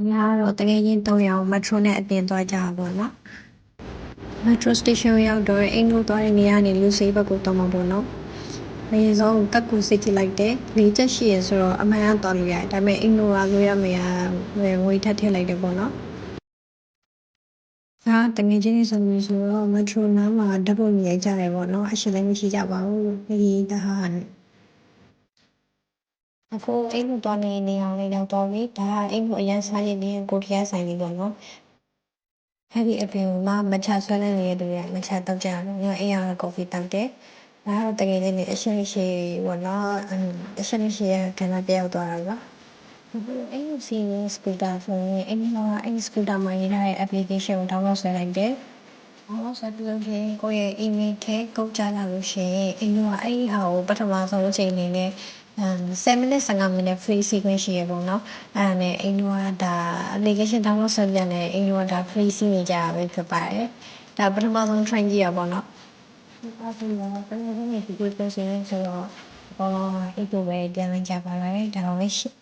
။ညာတော့တကယ်ချင်း၃ယောက်မက်ထရိုနဲ့အပြင်သွားကြတာပေါ့နော်။မက်ထရိုစတေးရှင်းရောက်တော့အိမ်တို့သွားတဲ့နေရာကနေလူစေးဘက်ကိုတော့မှာပေါ့နော်။အရင်ဆုံးတက်ကူစစ်ကြည့်လိုက်တယ်။လေးချက်ရှိရဆိုတော့အမှန်ကသွားလို့ရတယ်။ဒါပေမဲ့အိမ်တို့ကလို့ရမရငွေထပ်ထည့်လိုက်တယ်ပေါ့နော်။ဒါတငယ်ချင်းတွေဆိုလို့ဆိုတော့မက်ထရိုနားမှာဓာတ်ပုံရိုက်ကြတယ်ပေါ့နော်။အရှင်လည်းမရှိကြပါဘူး။ဒီဒါဟာ အခုအိမ်တို့သွားနေနေအောင်လေးတော့တော်ပြီဒါအိမ်တို့အရန်စားရည်နေကိုတရားဆိုင်လေးပေါ့နော်အဲ့ဒီအပြင်မှာမချဆွဲနေနေတဲ့သူတွေကမချတောက်ကြတယ်ညအိမ်ရကော်ဖီတောက်တယ်ဒါတော့တကယ်လေးနေအရှင်ရှိပေါ့နော်အရှင်ရှိရခဏပြောက်သွားတာပါအိမ်စီစပူတာဆိုရင်အိမ်ကအိမ်စပူတာမှာရတဲ့ application ကို download ဆွဲလိုက်တယ်။ အော်ဆက်ပြီးလို့ရှိရင်ကိုယ့်ရဲ့ email ထဲကုတ်ကြလာလို့ရှိရင်အိမ်ကအဲ့ဒီဟာကိုပထမဆုံးအချိန်အနေနဲ့အမ်7 minute 15 minute free sequence ရှိရပေါ့နော်။အဲ့ဒါနဲ့အိမ်ကဒါ application download ဆွဲပြန်တယ်အိမ်ကဒါ free စီးနေကြတာပဲဖြစ်ပါတယ်။ဒါပထမဆုံး train ကြည့်ရပါတော့။ဒီပါစီတော့တကယ်လို့ဒီကိုပြန်စင်းဆိုတော့ဘောလုံးအိတ်တို့ပဲပြန်လိုက်ကြပါမယ်ဒါတော့လည်း